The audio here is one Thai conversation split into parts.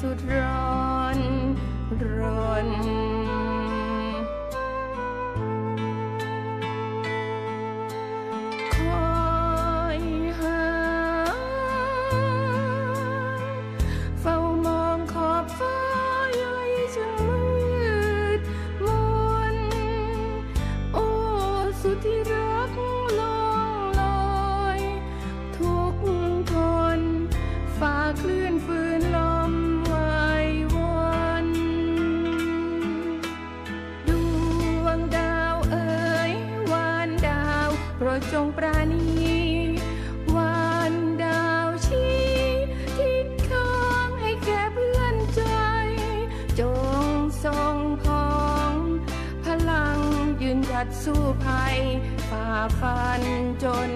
แส ฝันจน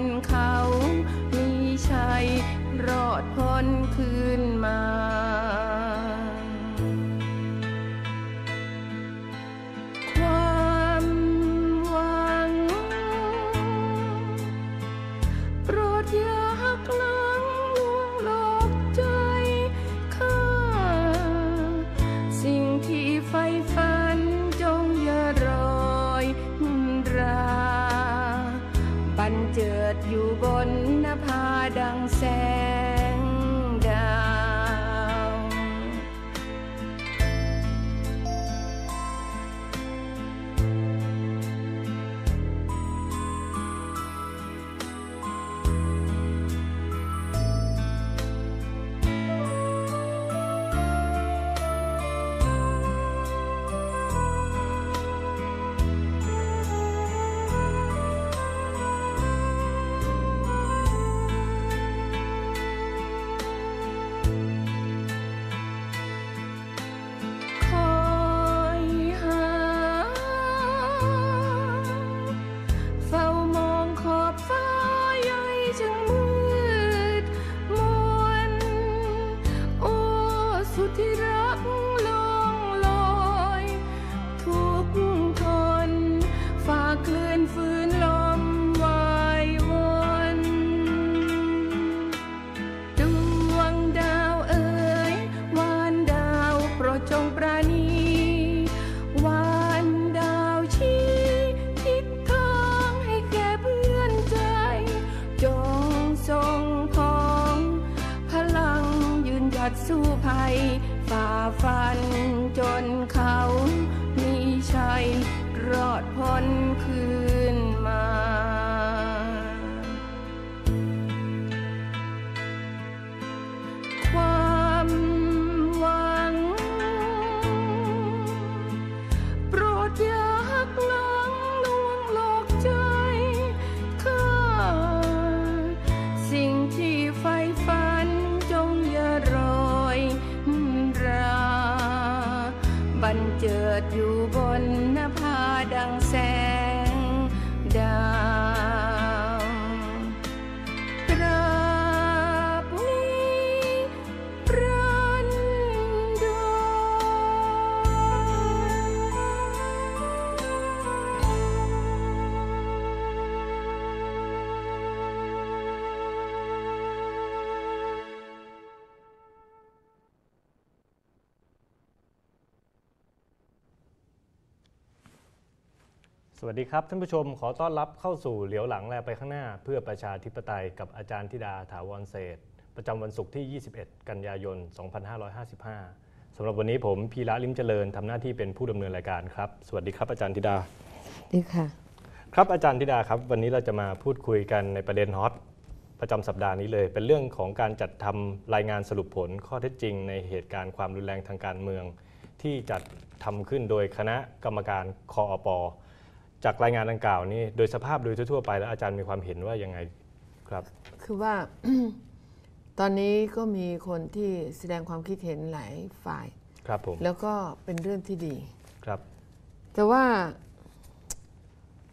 วัสดีครับ ท่านผู้ชมขอต้อนรับเข้าสู่เหลียวหลังแลไปข้างหน้า เพื่อประชาธิปไตยกับอาจารย์ธิดาถาวรเศรษฐ์ประจำวันศุกร์ที่ 21 กันยายน 2555 สำหรับวันนี้ผมพีระลิมเจริญทำหน้าที่เป็นผู้ดำเนินรายการครับ สวัสดีครับอาจารย์ธิดาดีค่ะ ครับอาจารย์ธิดาครับ วันนี้เราจะมาพูดคุยกันในประเด็นฮอตประจำสัปดาห์นี้เลย เป็นเรื่องของการจัดทำรายงานสรุปผลข้อเท็จจริง ในเหตุการณ์ความรุนแรงทางการเมือง ที่จัดทำขึ้นโดยคณะกรรมการคอป จากรายงานดังกล่าวนี้ โดยสภาพโดยทั่วๆไปแล้วอาจารย์มีความเห็นว่ายังไงครับ คือว่า ตอนนี้ก็มีคนที่แสดงความคิดเห็นหลายฝ่าย ครับผมแล้วก็เป็นเรื่องที่ดี ครับ แต่ว่า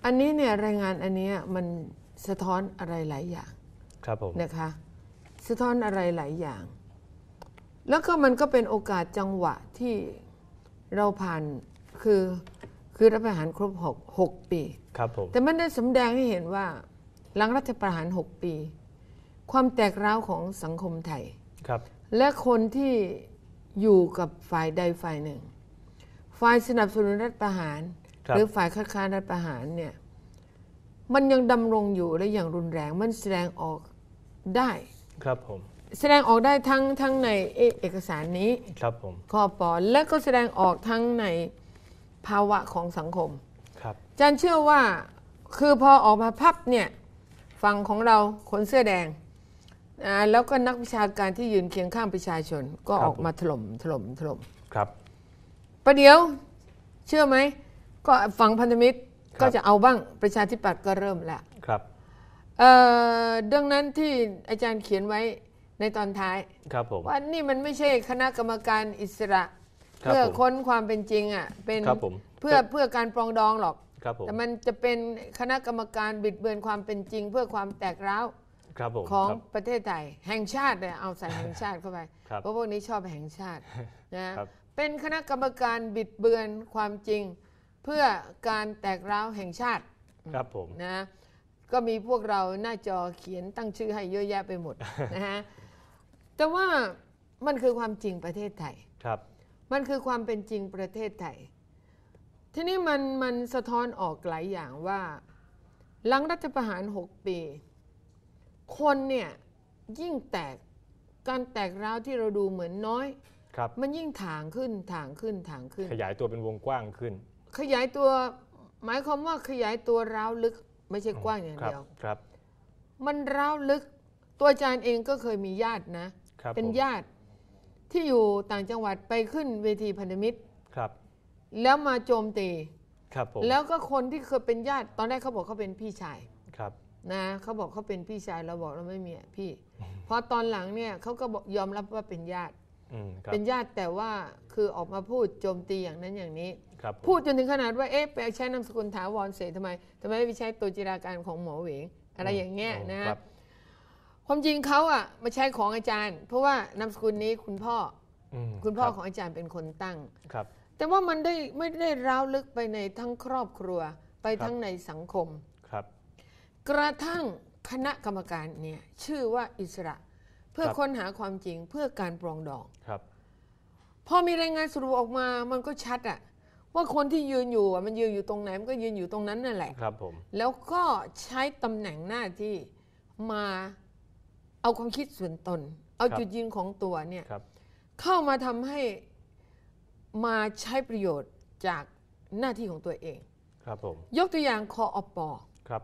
อันนี้เนี่ยรายงานอันเนี้ยมันสะท้อนอะไรหลายอย่าง ครับผมนะคะ สะท้อนอะไรหลายอย่าง แล้วก็มันก็เป็นโอกาสจังหวะที่เราผ่านคือ คือรัฐประหารครบหกหกปี ครับผม แต่มันได้สำแดงให้เห็นว่า หลังรัฐประหาร 6 ปี ความแตกร้าวของสังคมไทย ครับ และคนที่อยู่กับฝ่ายใดฝ่ายหนึ่ง ฝ่ายสนับสนุนรัฐประหาร ครับ หรือฝ่ายคัดค้านรัฐประหารเนี่ย มันยังดำรงอยู่และอย่างรุนแรง มันแสดงออกได้ ครับผม แสดงออกได้ทั้งทั้งในเอเอกสารนี้ ครับผมข้อปอและก็แสดงออกทั้งใน ภาวะของสังคมครับอาจารย์เชื่อว่าคือพอออกมาพับเนี่ยฝั่งของเราคนเสื้อแดงอ่าแล้วก็นักวิชาการที่ยืนเคียงข้างประชาชน ก็ออกมาถล่มถล่มถล่มครับประเดี๋ยวเชื่อไหมก็ฝั่งพันธมิตรครับก็จะเอาบ้างประชาธิปัตย์ก็เริ่มแล้วครับเอ่อดังนั้นที่อาจารย์เขียนไว้ในตอนท้าย ครับผมว่านี่มันไม่ใช่คณะกรรมการอิสระครับ เพื่อผมค้นความเป็นจริงอะเป็นครับผมเพื่อเพื่อการปรองดองหรอก ครับผมแต่มันจะเป็นคณะกรรมการบิดเบือนความเป็นจริง เพื่อความแตกร้าวครับผมของครับ ประเทศไทยแห่งชาติเลยเอาใส่แห่งชาติเข้าไปครับเพราะพวกนี้ชอบแห่งชาตินะครับ เป็นคณะกรรมการบิดเบือนความจริง เพื่อการแตกร้าวแห่งชาติ ครับผม นะก็มีพวกเราหน้าจอเขียนตั้งชื่อให้เยอะแยะไปหมด นะฮะแต่ว่ามันคือความจริงประเทศไทย ครับ มันคือความเป็นจริงประเทศไทย ทีนี้มันมันสะท้อนออกหลายอย่างว่า หลังรัฐประหาร 6 ปี คนเนี่ยยิ่งแตกการแตกร้าวที่เราดูเหมือนน้อย ครับ มันยิ่งถางขึ้นถางขึ้นถางขึ้น ขยายตัวเป็นวงกว้างขึ้น ขยายตัวหมายความว่าขยายตัวร้าวลึกไม่ใช่กว้างอย่างครับเดียว ครับ มันร้าวลึก ตัวอาจารย์เองก็เคยมีญาตินะ ครับเป็นผม ญาติ ที่อยู่ต่างจังหวัดไปขึ้นเวทีพันธมิตรครับ แล้วมาโจมตีครับผมแล้วก็คนที่เคยเป็นญาติ ตอนแรกเขาบอกเขาเป็นพี่ชายครับนะเขาบอกเขาเป็นพี่ชายเราบอกเราไม่มีอะพี่เพราะตอนหลังเนี่ยเขาก็บอกยอมรับว่าเป็นญาติอืมครับเป็นญาติแต่ว่าคือออกมาพูดโจมตีอย่างนั้นอย่างนี้ ครับผมพูดจนถึงขนาดว่าเอ๊ะไปใช้นามสกุลถาวรเสทำไมทำไมไม่ไปใช้ตัวจิราการของหมอเหวงอะไรอย่างเงี้ยนะครับ ความจริงเขาอะมาใช้ของอาจารย์ เพราะว่านามสกุลนี้คุณพ่ออืมคุณพ่อรับของอาจารย์เป็นคนตั้ง ครับ แต่ว่ามันได้ไม่ได้ร้าวลึกไปในทั้งครอบครัวไปครับ ทั้งในสังคม ครับ กระทั่งคณะกรรมการเนี่ยชื่อว่าอิสระ เพื่อครับ ค้นหาความจริงเพื่อการปรองดอง ครับ พอมีรายงานสรุปออกมามันก็ชัดอะว่าคนที่ยืนอยู่อะมันยืนอยู่ตรงไหนมันก็ยืนอยู่ตรงนั้นนั่นแหละ ครับผม แล้วก็ใช้ตำแหน่งหน้าที่มา เอาความคิดส่วนตน เอาจุดยืนของตัวเนี่ยครับเข้ามาทำให้มาใช้ประโยชน์จากหน้าที่ของตัวเอง ครับผม ยกตัวอย่างคออปอครับ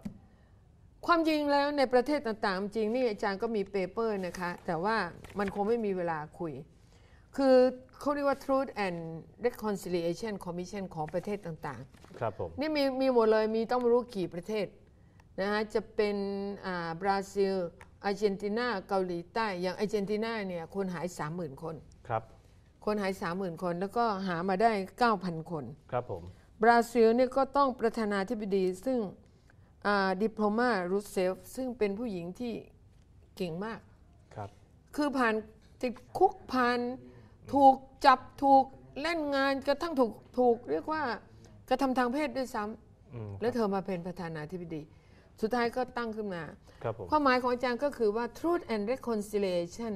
ความจริงแล้วในประเทศต่างๆ จริงนี่อาจารย์ก็มีเปเปอร์นะคะ แต่ว่ามันคงไม่มีเวลาคุย คือเขาเรียกว่า Truth and Reconciliation Commission ของประเทศต่างครับผมๆนี่มีมีหมดเลยมีต้องไม่รู้กี่ประเทศนะฮะจะเป็นอ่าบราซิล อาร์เจนตินาเกาหลีใต้อย่างอาร์เจนตินาเนี่ยคนหาย 30,000 คน ครับ คนหาย 30,000 คนแล้วก็หามาได้ 9,000 คน ครับผม บราซิลเนี่ยก็ต้องประธานาธิบดีซึ่งดิปโลมารูเซฟซึ่งเป็นผู้หญิงที่เก่งมาก ครับ คือผ่านติดคุกผ่านถูกจับถูกเล่นงานกระทั่งถูกถูกเรียกว่ากระทำทางเพศด้วยซ้ำอืมแล้วเธอมาเป็นประธานาธิบดี สุดท้ายก็ตั้งขึ้นมา ครับผม ความหมายของอาจารย์ก็คือว่า Truth and Reconciliation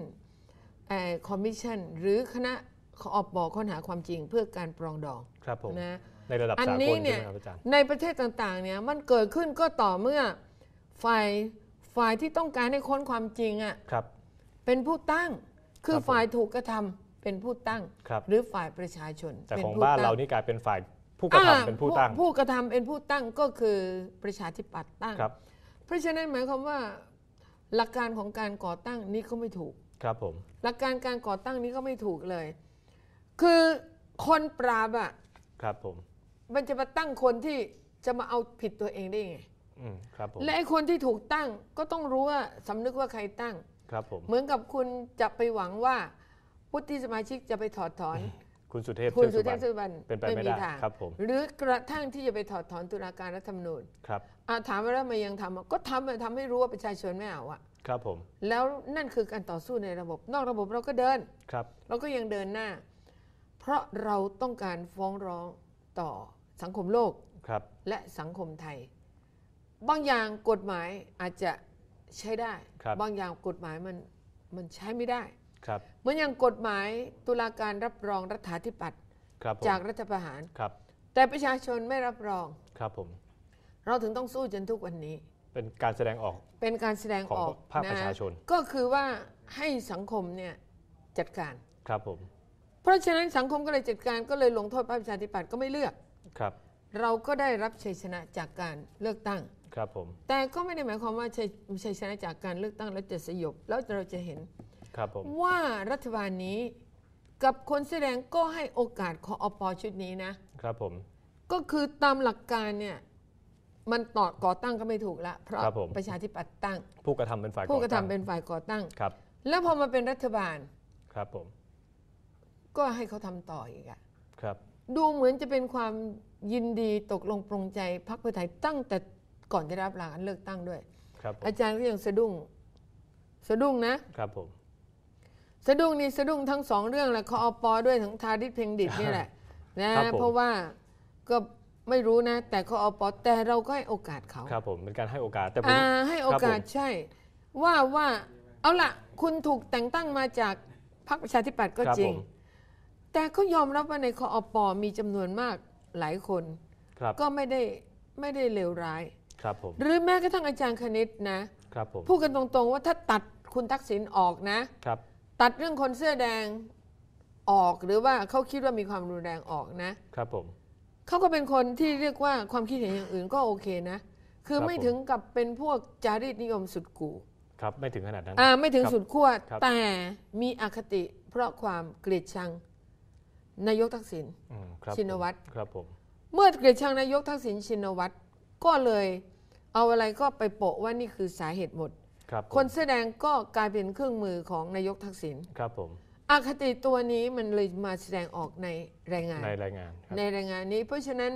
เอ่อ Commission หรือคณะขออบบอกค้นหาความจริงเพื่อการปรองดองครับผม นะ ในระดับอันสากนี้ลเนี่ใช่ยไหมครับอาจารย์ ในประเทศต่างๆเนี่ยมันเกิดขึ้นก็ต่อเมื่อฝ่ายฝ่ายที่ต้องการให้ค้นความจริงอะครับ เป็นผู้ตั้ง คือครับผม ฝ่ายถูกกระทำเป็นผู้ตั้ง ครับ หรือฝ่ายประชาชนแต่เป็นของผู้บ้านตั้ง เรานี่กลายเป็นฝ่าย ผู้กระทำเป็นผู้ตั้ง ผู้กระทำเป็นผู้ตั้งก็คือประชาธิปัตย์ตั้ง ครับ เพราะฉะนั้นหมายความว่า หลักการของการก่อตั้งนี้ก็ไม่ถูก ครับผม หลักการการก่อตั้งนี้ก็ไม่ถูกเลย คือคนปราบอะ ครับผม มันจะมาตั้งคนที่จะมาเอาผิดตัวเองได้ไงอืมครับผม และไอ้คนที่ถูกตั้งก็ต้องรู้ว่าสำนึกว่าใครตั้ง ครับผม เหมือนกับคุณจะไปหวังว่าวุฒิสมาชิกจะไปถอดถอน คุณสุเทพคุณเทืสุอกเทสุพบรรณสุวรรณเป็นไปไม่ได้ทางครับผมหรือกระทั่งที่จะไปถอดถอนตุลาการรัฐธรรมนูญครับอะถามว่าแล้วทำไมยังทำอะก็ทำอะทำให้รู้ว่าประชาชนไม่เอาอะครับผมแล้วนั่นคือการต่อสู้ในระบบ นอกระบบเราก็เดินครับ เราก็ยังเดินหน้า เพราะเราต้องการฟ้องร้องต่อสังคมโลกครับและสังคมไทย บางอย่างกฎหมายอาจจะใช้ได้ครับบางอย่างกฎหมายมันมันใช้ไม่ได้ ครับเหมือนอย่างกฎหมายตุลาการรับรองรัฐาธิปัตย์ครับผมจากรัฐประหาร ครับแต่ประชาชนไม่รับรอง ครับผมเราถึงต้องสู้จนทุกวันนี้ เป็นการแสดงออก เป็นการแสดงของออกภาคประชาชน ก็คือว่าให้สังคมเนี่ยจัดการ ครับผมเพราะฉะนั้นสังคมก็เลยจัดการก็เลยลงโทษพรรคประชาธิปัตย์ก็ไม่เลือก ครับเราก็ได้รับชัยชนะจากการเลือกตั้ง ครับผม แต่ก็ไม่ได้หมายความว่าชัยชัยชนะจากการเลือกตั้งแล้วจะสยบแล้วเราจะเห็น ครับผม ว่ารัฐบาลนี้กับคนแสอแดงก็ให้โอกาสคออปอชุดนี้นะ ครับผม ก็คือตามหลักการเนี่ยมันต่อก่อตั้งก็ไม่ถูกละเพราะครับผม ประชาธิปัตย์ตั้ง ผู้กระทำเป็นฝ่ายผู้กระอตั้งทำเป็นฝ่ายก่อตั้ง ครับ แล้วพอมาเป็นรัฐบาลครับผม ก็ให้เขาทำต่ออีกอะครับ ดูเหมือนจะเป็นความยินดีตกลงปรงใจพรรคเพื่อไทยตั้งแต่ก่อนจะรับหลังเลือกตั้งด้วย ครับผมอาจารย์ก็ยังสะดุ้ง สะดุ้งนะ ครับผม สะดุ้งนี่สะดุ้งทั้งสองเรื่องแหละคออปอด้วยทั้งทาริศเพ็งดิตเนี่ยแหละนะครับผมเพราะว่าก็ไม่รู้นะ แต่คออปอแต่เราก็ให้โอกาสเขาครับผมเป็นการให้โอกาสแต่ผมอ่าให้โอกาสครับผมใช่ ว่าว่าเอาละคุณถูกแต่งตั้งมาจากพรรคประชาธิปัตย์ก็ครับจริงผมแต่ก็ยอมรับว่าในคออปอมีจำนวนมากหลายคนครับก็ไม่ได้ไม่ได้เลวร้ายครับผมหรือแม้กระทั่งอาจารย์คณิตนะครับผมพูดกันตรงๆว่าถ้าตัดคุณทักษิณออกนะครับ ตัดเรื่องคนเสื้อแดงออกหรือว่าเขาคิดว่ามีความรุนแรงออกนะ ครับผม เขาก็เป็นคนที่เรียกว่าความคิดเห็นอย่างอื่นก็โอเคนะ คือครับไม่ผม ถึงกับเป็นพวกจารีตนิยมสุดกู่ครับไม่ถึงขนาดนั้น อ่าไม่ถึงครับสุดขั้วครับ แต่มีอคติเพราะความเกลียดชังนายกทักษิณ อืมครับชินวัตร ผมครับผมเมื่อเกลียดชังนายกทักษิณชินวัตรก็เลย เอาอะไรก็ไปโปะว่านี่คือสาเหตุหมด ครับผมคนแสอแดงก็กลายเป็นเครื่องมือของนายกทักษิณครับผมอคติตัวนี้มันเลยมาแสดงออกในรายงาน ในรายงานครับ ในรายงานนี้ เพราะฉะนั้น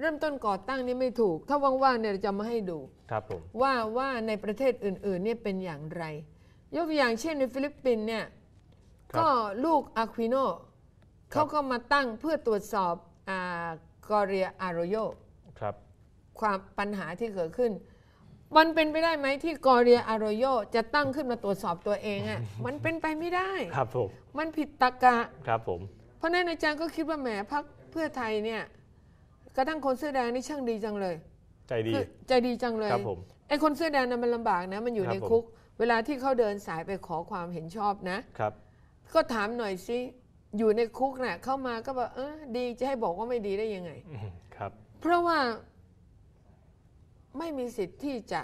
เริ่มต้นก่อตั้งนี่ไม่ถูก ถ้าว่างๆเนี่ยเราจะมาให้ดู ครับผม ว่าว่าในประเทศอื่นๆเนี่ยเป็นอย่างไร ยกตัวอย่างเช่นในฟิลิปปินส์เนี่ยครับก็ลูกอาควิโนเขาก็มาตั้งเพื่อตรวจสอบอากอเรียอารโย ครับ ความปัญหาที่เกิดขึ้น มันเป็นไปได้ไหมที่กอเรียอารโยจะตั้งขึ้นมาตรวจสอบตัวเองอะ่ะมันเป็นไปไม่ได้ครับผมมันผิดตรรกะครับผม เพราะฉะนั้นอาจารย์ก็คิดว่าแหมพักเพื่อไทยเนี่ยกระทั่งคนเสื้อแดงนี่ช่างดีจังเลย ใจดีคือใจดีจังเลยครับผมไอ้คนเสื้อแดงนั้นมันลำบากนะ มันอยู่ครับในผมคุก เวลาที่เขาเดินสายไปขอความเห็นชอบนะครับ ก็ถามหน่อยสิอยู่ในคุกน่ะเข้ามาก็บอกเออดีจะให้บอกว่าไม่ดีได้ยังไงอืมครับ เพราะว่า ไม่มีสิทธิ์ที่จะ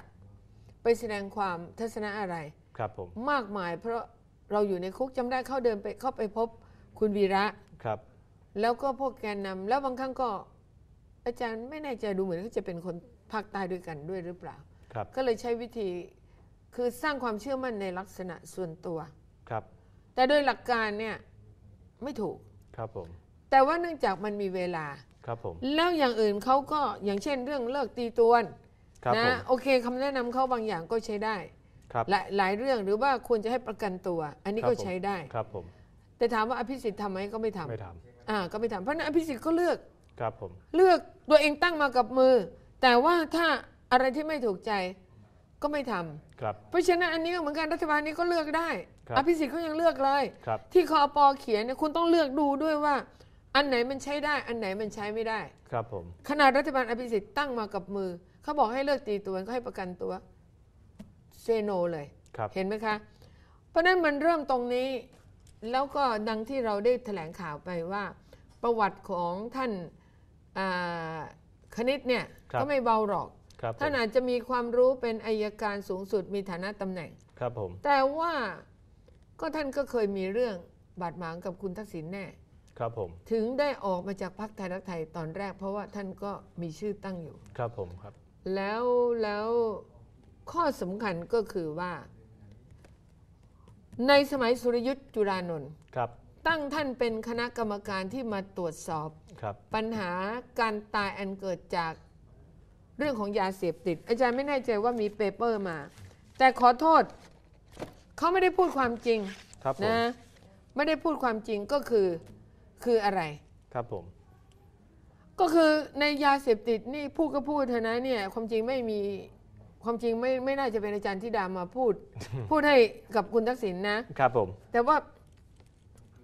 ไปแสดงความทัศนะอะไร ครับผม มากมายเพราะเราอยู่ในคุกจำได้เขาเดินไปเข้าไปพบคุณวีระ ครับ แล้วก็พวกแกนนำแล้วบางครั้งก็ อาจารย์ไม่แน่ใจดูเหมือนเขาจะเป็นคนภาคใต้ด้วยกันด้วยหรือเปล่า ครับ ก็เลยใช้วิธีคือสร้างความเชื่อมั่นในลักษณะส่วนตัว ครับ แต่โดยหลักการเนี่ยไม่ถูก ครับผม แต่ว่าเนื่องจากมันมีเวลา ครับผม แล้วอย่างอื่นเขาก็อย่างเช่นเรื่องเลิกตีตวน ครับผนะมโอเคคำแนะนำเขาบางอย่างก็ใช้ได้ ครับ หลายหลายเรื่องหรือว่าควรจะให้ประกันตัว อันนี้ครับก็ผม ใช้ได้ ครับผมแต่ถามว่าอภิสิทธิ์ทำไหมก็ไม่ทำไม่ทอ่าก็ไม่ทำเพราะฉะนั้นอภิสิทธิ์ก็เลือกำครับผม เลือกตัวเองตั้งมากับมือ แต่ว่าถ้าอะไรที่ไม่ถูกใจก็ไม่ทำครับ เพราะฉะนั้นอันนี้ก็เหมือนกันรัฐบาลนี้ก็เลือกได้ ครับ อภิสิทธิ์เขายังเลือกเลย ครับ ที่คอปอเขียนเนี่ยคุณต้องเลือกดูด้วยว่า อันไหนมันใช้ได้ อันไหนมันใช้ไม่ได้ ครับผม ขนาดรัฐบาลอภิสิทธิ์ตั้งมากับมือ เขาบอกให้เลิกตีตัวก็ให้ประกันตัวเซโนเลยครับเห็นไหมคะ เพราะฉะนั้นมันเริ่มตรงนี้ แล้วก็ดังที่เราได้แถลงข่าวไปว่า ประวัติของท่านอ่าคณิตเนี่ยครับก็ไม่เบาหรอกครับผมท่านอาจจะมีความรู้เป็นอายการสูงสุดมีฐานะตำแหน่ง ครับผม แต่ว่าก็ท่านก็เคยมีเรื่องบาดหมางกับคุณทักษิณแน่ ครับผม ถึงได้ออกมาจากพรรคไทยรักไทยตอนแรก เพราะว่าท่านก็มีชื่อตั้งอยู่ ครับผมครับ แล้วแล้วข้อสำคัญก็คือว่า ในสมัยสุรยุทธ์จุรานนท์ครับ ตั้งท่านเป็นคณะกรรมการที่มาตรวจสอบ ครับ ปัญหาการตายอันเกิดจากเรื่องของยาเสพติด อาจารย์ไม่แน่ใจว่ามีเปเปอร์มา แต่ขอโทษ เขาไม่ได้พูดความจริงครับผม นะไม่ได้พูดความจริงก็คือคืออะไร ครับผม ก็คือในยาเสพติดนี่พูดก็พูดเถอะนะเนี่ยความจริงไม่มีความจริงไม่ไม่น่าจะเป็นอาจารย์ธิดามาพูด พูดให้กับคุณทักษิณนะครับผม แต่ว่า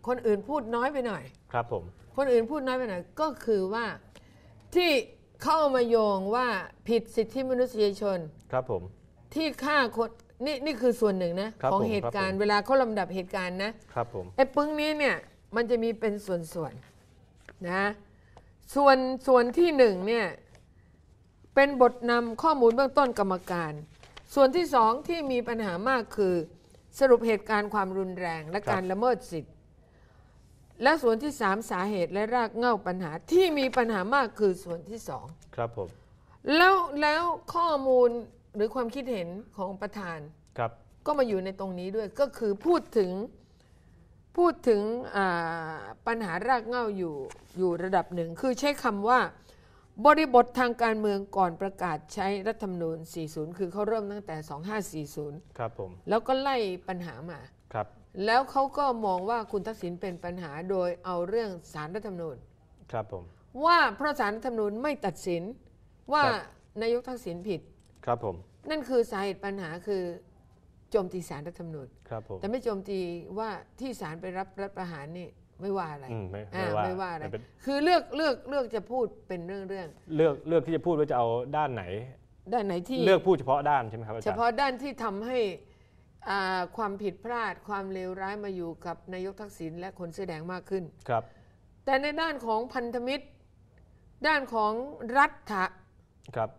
คนอื่นพูดน้อยไปหน่อย ครับผม คนอื่นพูดน้อยไปหน่อย ก็คือว่าที่เข้าเอามาโยงว่าผิดสิทธิมนุษยชน ครับผม ที่ฆ่าคนนี่นี่คือส่วนหนึ่งนะครับของผมเหตุการครัณ์บผมเวลาเขาลำดับเหตุการณ์นะครับผมไอ้ปึ้งนี้เนี่ยมันจะมีเป็นส่วนๆนะ ส่วนส่วนที่หนึ่งเนี่ยเป็นบทนำข้อมูลเบื้องต้นกรรมการ ส่วนที่สองที่มีปัญหามากคือ สรุปเหตุการณ์ความรุนแรงและการละเมิดสิทธิ์และส่วนที่สามสาเหตุและรากเหง้าปัญหาที่มีปัญหามากคือส่วนที่สองครับผมแล้วแล้วข้อมูลหรือความคิดเห็นของประธานครับ ก็มาอยู่ในตรงนี้ด้วยก็คือพูดถึง พูดถึงอ่าปัญหารากเหง้าอยู่อยู่ระดับหนึ่ง คือใช้คำว่า บริบททางการเมืองก่อนประกาศใช้รัฐธรรมนูญ 40 คือเขาเริ่มตั้งแต่ 2540 ครับผมแล้วก็ไล่ปัญหามาครับแล้วเขาก็มองว่าคุณทักษิณเป็นปัญหาโดยเอาเรื่องสารรัฐธรรมนูญครับผมว่าเพราะสารรัฐธรรมนูญไม่ตัดสินว่าครับนายกทักษิณผิดครับผมนั่นคือสาเหตุปัญหาคือ โจมตีสารรัฐธรรมนูญครับผมแต่ไม่โจมตีว่าที่ศาลไปรับรัฐประหารนี่ไม่ว่าอะไรอืมไม่อ่าไม่ว่าไม่ว่าอะไรแต่เป็นคือเลือกเลือกเลือกจะพูดเป็นเรื่องเรื่องเลือกเลือกที่จะพูดว่าจะเอาด้านไหนๆด้านไหนที่ เลือกพูดเฉพาะด้านใช่ไหมครับอาเฉจารย์ พาะด้านที่ทำให้อ่าความผิดพลาดความเลวร้ายมาอยู่กับนายกทักษิณและคนเสื้อแดงมากขึ้น ครับ แต่ในด้านของพันธมิตร ด้านของรัฐะครับ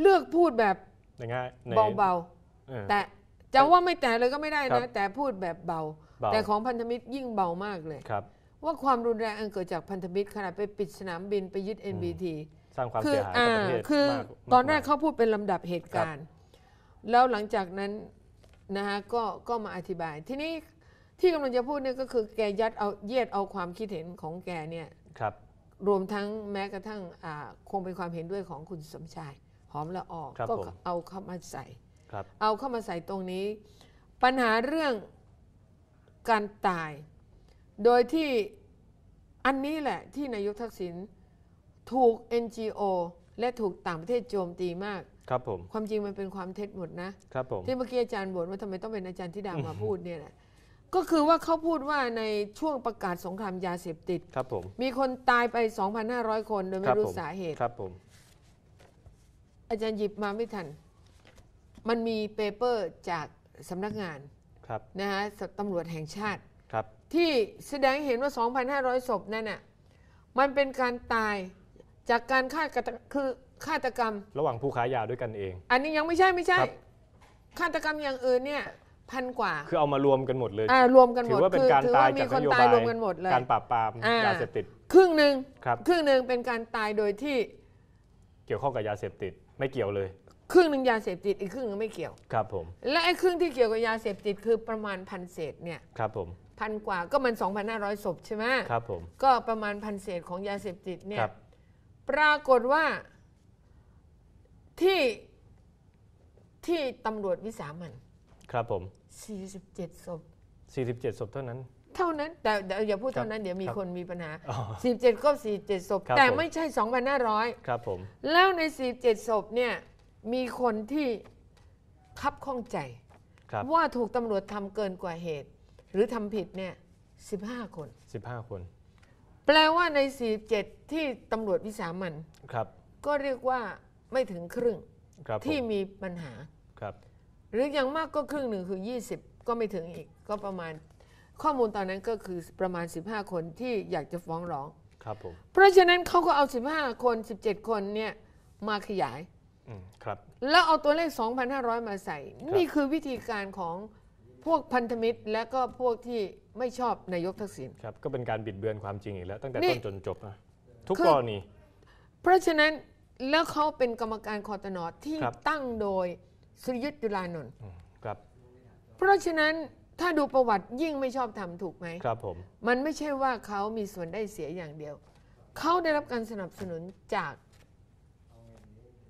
เลือกพูดแบบในง่ายในเบาเออๆแต่ จะว่าไม่แต่เลยก็ไม่ได้ครันะบแต่พูดแบบเบา เบา แต่ของพันธมิตรยิ่งเบามากเลย ครับ ว่าความรุนแรงอันเกิดจากพันธมิตรขนาดไปปิดสนามบินไปยึด NBT สร้างความคืเสียหายอ่ากับประเทศคือมากตอนแรกม เขาพูดเป็นลำดับเหตุการณ์ แล้วหลังจากนั้นนะฮะก็ก็มาอธิบาย ทีนี้ที่กำลังจะพูดเนี่ยก็คือแกยัดเอาเยียดเอาความคิดเห็นของแกเนี่ย ครับ รวมทั้งแม้กระทั่งอ่าคงเป็นความเห็นด้วยของคุณสมชาย หอมละออกครับก็ผม เอาเข้ามาใส่ครับ เอาเข้ามาใส่ตรงนี้ ปัญหาเรื่องการตาย โดยที่อันนี้แหละที่นายกทักษิณถูก NGO และถูกต่างประเทศโจมตีมากครับผมความจริงมันเป็นความเท็จหมดนะครับผมที่เมื่อกี้อาจารย์บ่นว่าทำไมต้องเป็นอาจารย์ที่ดามาพูดเนี่ยแหละก็คือว่าเขาพูดว่าในช่วงประกาศสงครามยาเสพติดครับผมมีคนตายไป 2,500 คนโดยคไม่รับรู้ผมสาเหตุครับผมอาจารย์หยิบมาไม่ทัน มันมีเปเปอร์จากสำนักงานครับนะฮะตำรวจแห่งชาติ ครับ ที่แสดงให้เห็นว่า 2,500 ศพนั่นน่ะมันเป็นการตายจากการฆาตกรรมคือฆาตกรรม ระหว่างผู้ค้ายาด้วยกันเอง อันนี้ยังไม่ใช่ไม่ใช่ครับ ฆาตกรรมอย่างอื่นเนี่ยพันกว่าคือเอามารวมกันหมดเลย อ่ารวมกันหมถืดอว่าเป็นคือการถือตาว่ายมีจากคนนโยตายบายรวมกันหมดเลย การปราบปรามอ่าย ยาเสพติดครึ่งหนึ่งครับ ครึ่งหนึ่งเป็นการตายโดยที่เกี่ยวข้องกับยาเสพติดไม่เกี่ยวเลย ครึ่งหนึ่งยาเสพติดอีกครึ่งหนึงไม่เกี่ยว ครับผม และไอ้ครึ่งที่เกี่ยวกับยาเสพติดคือประมาณพันเศษเนี่ยครับผม พันกว่าก็มัน 2,500ศพใช่ไหมครับผม ก็ประมาณพันเศษของยาเสพติดเนี่คยรับ ปรากฏว่าที่ที่ตำรวจวิสามัน ครับผม 47ศพ 47ศพเท่านั้น เท่านั้นแต่เดี๋ยวอย่าพูดครับเท่านั้นเดี๋ยวมีครับคนมีปัญหา อ๋อ47ก็47ศพครับแต่ผม ไม่ใช่ 2,500 ครับผม แล้วใน 47ศพเนี่ย มีคนที่คับข้องใจ ครับว่าถูกตำรวจทำเกินกว่าเหตุ หรือทำผิดเนี่ย 15 คน15คน แปลว่าใน 47 ที่ตำรวจวิสามัน ครับ ก็เรียกว่าไม่ถึงครึ่งครับผมที่มีปัญหา ครับ หรืออย่างมากก็ครึ่งหนึ่งคือ 20 ก็ไม่ถึงอีก ก็ประมาณข้อมูลตอนนั้นก็คือประมาณ 15 คนที่อยากจะฟ้องร้อง ครับผม เพราะฉะนั้นเขาก็เอา 15 คน 17 คนเนี่ยมาขยายอืม ครับ แล้วเอาตัวเลข 2,500 มาใส่ นี่คือวิธีการของพวกพันธมิตรและก็พวกที่ไม่ชอบนายกทักษิณครับ ก็เป็นการบิดเบือนความจริงอีกแล้ว ตั้งแต่นี่ต้นจนจบนะทุกคือกรณี เพราะฉะนั้นแล้วเขาเป็นกรรมการคอตนอที่ครับตั้งโดยสุริยุทธ์จุลานนท์อืมครับ เพราะฉะนั้นถ้าดูประวัติยิ่งไม่ชอบทำถูกไหมครับผมมันไม่ใช่ว่าเขามีส่วนได้เสียอย่างเดียว เขาได้รับการสนับสนุนจาก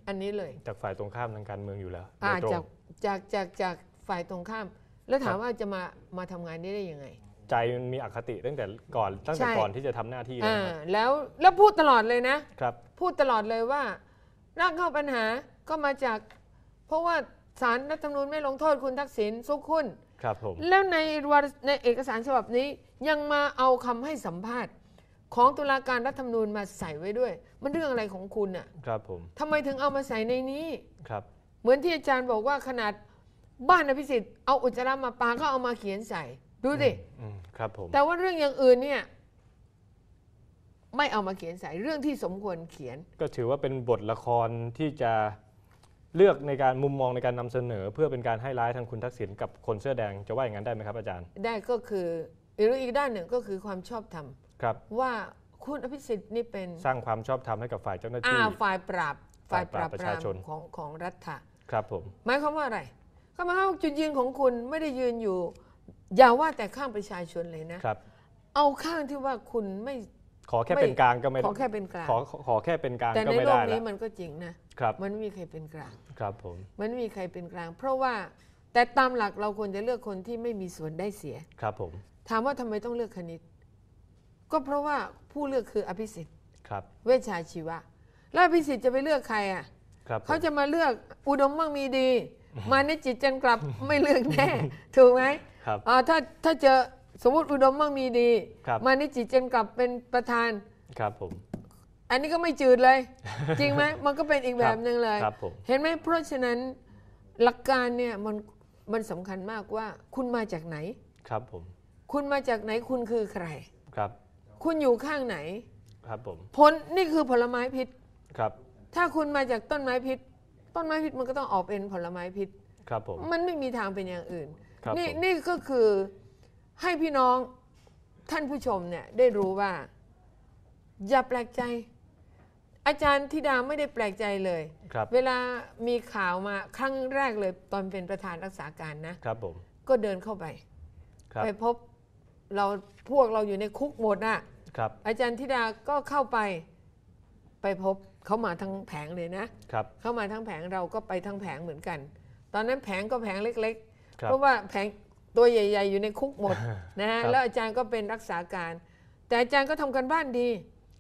อันนี้เลย จากฝ่ายตรงข้ามทางการเมืองอยู่แล้วอ่าโดยตรงจากจากจากจากฝ่ายตรงข้าม แล้วถามครับว่าจะมามาทำงานนี้ได้ยังไง ใจมันมีอคติตั้งแต่ก่อนตั้งแต่ใช่ ก่อนที่จะทำหน้าที่เลยอ่านะครับแล้วแล้วพูดตลอดเลยนะ ครับ พูดตลอดเลยว่าร่างเข้าปัญหาก็มาจาก เพราะว่าสารรัฐธรรมนูญไม่ลงโทษคุณทักษิณซุกหุ้น ครับผม แล้วในวารในเอกสารฉบับนี้ยังมาเอาคำให้สัมภาษณ์ ของตุลาการรัฐธรรมนูญมาใส่ไว้ด้วย มันเรื่องอะไรของคุณน่ะครับผมทำไมถึงเอามาใส่ในนี้ ครับ เหมือนที่อาจารย์บอกว่าขนาดบ้านอภิสิทธิ์เอาอุจจาระมาปาก็เอามาเขียนใส่ ดูสิอืมครับผม แต่ว่าเรื่องอย่างอื่นเนี่ยไม่เอามาเขียนใส่เรื่องที่สมควรเขียน ก็ถือว่าเป็นบทละครที่จะเลือกในการมุมมองในการนำเสนอ เพื่อเป็นการให้ร้ายทางคุณทักษิณกับคนเสื้อแดงจะว่าอย่างนั้นได้ไหมครับอาจารย์ ได้ก็คือหรืออีกด้านหนึ่งก็คือความชอบธรรม ครับว่าคุณอภิสิทธิ์นี่เป็นสร้างความชอบธรรมให้กับฝ่ายเจ้าหน้าอาที่ฝ่ายปราบฝ่ายปราบประชาชน ของของรัฐะครับผม หมายความว่าอะไรก็หมายความว่าจุดยืนของคุณไม่ได้ยืนอยู่ อย่าว่าแต่ข้างประชาชนเลยนะ ครับ เอาข้างที่ว่าคุณไม่ ขอแค่ไม่ เป็นกลางก็ไม่ขอแค่เป็นกลาง ขอขอขอแค่เป็นกลางแต่ก็ในไม่โลได้กแล้นี้วมันก็จริงนะครับ มันไม่มีใครเป็นกลาง ครับผม มันไม่มีใครเป็นกลาง เพราะว่าแต่ตามหลักเราควรจะเลือกคนที่ไม่มีส่วนได้เสีย ครับผม ถามว่าทำไมต้องเลือกคณิต ก็เพราะว่าผู้เลือกคืออภิสิทธิ์ครับ เวชชาชีวะ แล้วอภิสิทธิ์จะไปเลือกใครอะครับผมเขาจะมาเลือกอุดมมั่งมีดี มาในจิตจันกลับไม่เลือกแน่ ถูกไหมครับอ่าถ้าถ้าเจอสมมติอุดมมั่งมีดีครับมาในจิตจันกลับเป็นประธานครับผมอันนี้ก็ไม่จืดเลย จริงไหมมันก็เป็นอีกแบบหนึ่งเลยครับผมเห็นไหมเพราะฉะนั้นหลักการเนี่ยมันมันสำคัญมากว่า คุณมาจากไหน ครับผม คุณมาจากไหนคุณคือใครครับ คุณอยู่ข้างไหน ครับผมผลนี่คือผลไม้พิษ ครับถ้าคุณมาจากต้นไม้พิษ ต้นไม้พิษมันก็ต้องออกเป็นผลไม้พิษ ครับผม มันไม่มีทางเป็นอย่างอื่น ครับนี่ผม นี่ก็คือให้พี่น้องท่านผู้ชมเนี่ยได้รู้ว่า อย่าแปลกใจ อาจารย์ธิดาไม่ได้แปลกใจเลย ครับเวลามีข่าวมาครั้งแรกเลยตอนเป็นประธานรักษาการนะ ครับผมก็เดินเข้าไป ครับ ไปพบ เราพวกเราอยู่ในคุกหมดน่ะ ครับ อาจารย์ธิดาก็เข้าไปไปพบเขามาทั้งแผงเลยนะครับ เข้ามาทั้งแผงเราก็ไปทั้งแผงเหมือนกัน ตอนนั้นแผงก็แผงเล็ก ๆ ครับเพราะว่าแผงตัวใหญ่ ๆ อยู่ในคุกหมดนะฮะครับ แล้วอาจารย์ก็เป็นรักษาการ แต่อาจารย์ก็ทำกันบ้านดี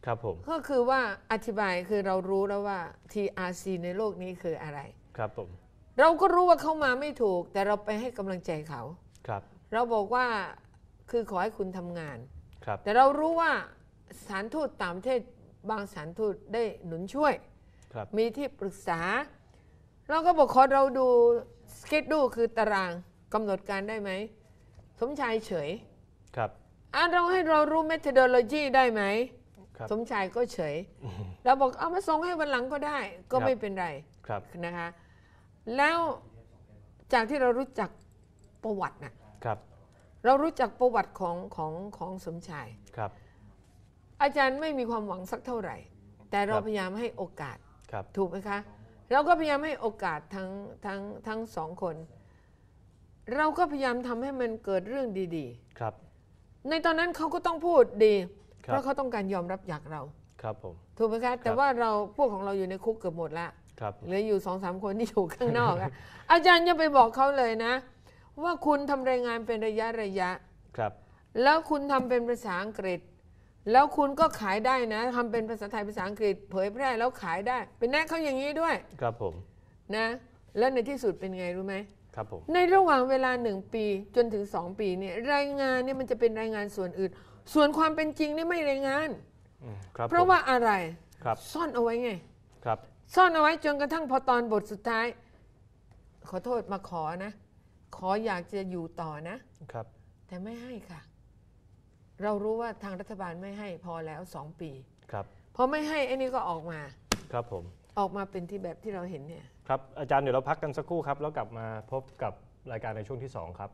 ครับผม ก็คือว่าอธิบายคือเรารู้แล้วว่า TRC ในโลกนี้คืออะไร ครับผม เราก็รู้ว่าเขามาไม่ถูก แต่เราไปให้กำลังใจเขา ครับ เราบอกว่า คือขอให้คุณทำงาน ครับ แต่เรารู้ว่าสถานทูตต่างประเทศบางสถานทูตได้หนุนช่วย ครับ มีที่ปรึกษา เราก็บอกขอเราดูสเกจดูคือตารางกำหนดการได้ไหม สมชายเฉยครับ อะเราให้เรารู้ methodology ได้ไหม ครับ สมชายก็เฉย เราบอกเอามาส่งให้วันหลังก็ได้ ก็ครับ ไม่เป็นไร ครับครับ เรารู้จักประวัติของของของสมชาย ครับ อาจารย์ไม่มีความหวังสักเท่าไหร่ แต่เราครับ พยายามให้โอกาส ครับ ถูกไหมคะ เราก็พยายามให้โอกาสทั้งทั้งทั้งสองคน เราก็พยายามทำให้มันเกิดเรื่องดี ครับ ๆ ในตอนนั้นเขาก็ต้องพูดดี ครับ เพราะเขาต้องการยอมรับจากเรา ครับผม ถูกไหมคะ แต่ว่าเราพวกของเราอยู่ในคุกเกือบหมดละ ครับ เหลืออยู่สองสามคนที่อยู่ข้างนอกอะ อาจารย์อย่าไปบอกเขาเลยนะ ว่าคุณทำรายงานเป็นระยะระยะ ครับ แล้วคุณทำเป็นภาษาอังกฤษ แล้วคุณก็ขายได้นะทำเป็นภาษาไทยภาษาอังกฤษ เผยแพร่แล้วขายได้ เป็นแน่เขาอย่างนี้ด้วยครับผมนะ แล้วในที่สุดเป็นไงรู้ไหมครับผมในระหว่างเวลาหนึ่งปีจนถึงสองปีเนี่ยรายงานเนี่ยมันจะเป็นรายงานส่วนอื่น ส่วนความเป็นจริงนี่ไม่รายงาน อืมครับเพราะผมว่าอะไรครับซ่อนเอาไว้ไง ครับ ซ่อนเอาไว้จนกระทั่งพอตอนบทสุดท้าย ขอโทษมาขอนะ ขออยากจะอยู่ต่อนะ ครับ แต่ไม่ให้ค่ะ เรารู้ว่าทางรัฐบาลไม่ให้พอแล้วสองปีครับ พอไม่ให้ไอ้นี่ก็ออกมา ครับผม ออกมาเป็นที่แบบที่เราเห็นเนี่ย ครับอาจารย์เดี๋ยวเราพักกันสักครู่ครับ แล้วกลับมาพบกับรายการในช่วงที่ 2 ครับ